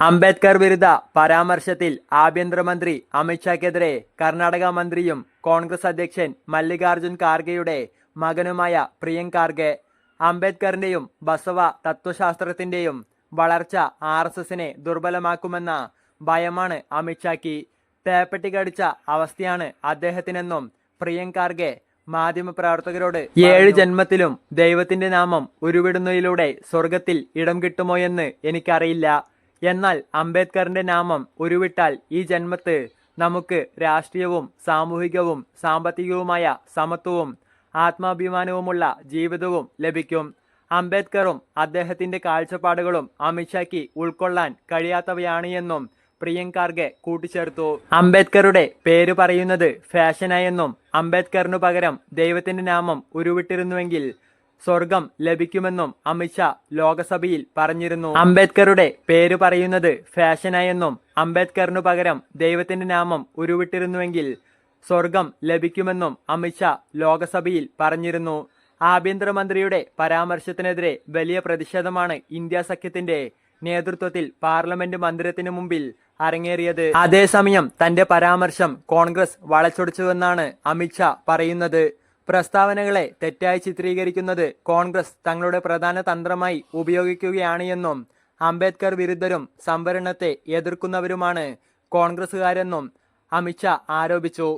അംബേദ്കർ വിരുദ്ധ പരാമർശത്തിൽ ആഭ്യന്തരമന്ത്രി അമിത്ഷാക്കെതിരെ കർണാടക മന്ത്രിയും കോൺഗ്രസ് അധ്യക്ഷൻ മല്ലികാർജുൻ ഖാർഗെയുടെ മകനുമായ പ്രിയങ്ക് ഖാർഗെ അംബേദ്കറിന്റെയും ബസവ തത്വശാസ്ത്രത്തിന്റെയും വളർച്ച ആർ എസ് എസിനെ ദുർബലമാക്കുമെന്ന ഭയമാണ് അമിത്ഷാക്ക് തേപ്പട്ടി കടിച്ച അവസ്ഥയാണ് അദ്ദേഹത്തിനെന്നും പ്രിയങ്ക് ഖാർഗെ മാധ്യമപ്രവർത്തകരോട് ഏഴ് ജന്മത്തിലും ദൈവത്തിന്റെ നാമം ഉരുവിടുന്നതിലൂടെ സ്വർഗത്തിൽ ഇടം കിട്ടുമോ എന്ന് എനിക്കറിയില്ല. എന്നാൽ അംബേദ്കറിന്റെ നാമം ഉരുവിട്ടാൽ ഈ ജന്മത്ത് നമുക്ക് രാഷ്ട്രീയവും സാമൂഹികവും സാമ്പത്തികവുമായ സമത്വവും ആത്മാഭിമാനവുമുള്ള ജീവിതവും ലഭിക്കും. അംബേദ്കറും അദ്ദേഹത്തിന്റെ കാഴ്ചപ്പാടുകളും അമിത്ഷാക്ക് ഉൾക്കൊള്ളാൻ കഴിയാത്തവയാണ് എന്നും പ്രിയങ്കാർഗെ കൂട്ടിച്ചേർത്തു. അംബേദ്കറുടെ പേര് പറയുന്നത് ഫാഷനായെന്നും അംബേദ്കറിനു പകരം ദൈവത്തിന്റെ നാമം ഉരുവിട്ടിരുന്നുവെങ്കിൽ സ്വർഗം ലഭിക്കുമെന്നും അമിത്ഷാ ലോകസഭയിൽ പറഞ്ഞിരുന്നു. അംബേദ്കറുടെ പേര് പറയുന്നത് ഫാഷനായെന്നും അംബേദ്കറിനു പകരം ദൈവത്തിന്റെ നാമം ഉരുവിട്ടിരുന്നുവെങ്കിൽ സ്വർഗം ലഭിക്കുമെന്നും അമിത്ഷാ ലോകസഭയിൽ പറഞ്ഞിരുന്നു. ആഭ്യന്തരമന്ത്രിയുടെ പരാമർശത്തിനെതിരെ വലിയ പ്രതിഷേധമാണ് ഇന്ത്യ സഖ്യത്തിന്റെ നേതൃത്വത്തിൽ പാർലമെന്റ് മന്ദിരത്തിനു മുമ്പിൽ അരങ്ങേറിയത്. അതേസമയം തന്റെ പരാമർശം കോൺഗ്രസ് വളച്ചൊടിച്ചുവെന്നാണ് അമിത്ഷാ പറയുന്നത്. പ്രസ്താവനകളെ തെറ്റായി ചിത്രീകരിക്കുന്നത് കോൺഗ്രസ് തങ്ങളുടെ പ്രധാന തന്ത്രമായി ഉപയോഗിക്കുകയാണ് എന്നും അംബേദ്കർ വിരുദ്ധരും സംവരണത്തെ എതിർക്കുന്നവരുമാണ് കോൺഗ്രസ്സുകാരെന്നും അമിത്ഷാ ആരോപിച്ചു.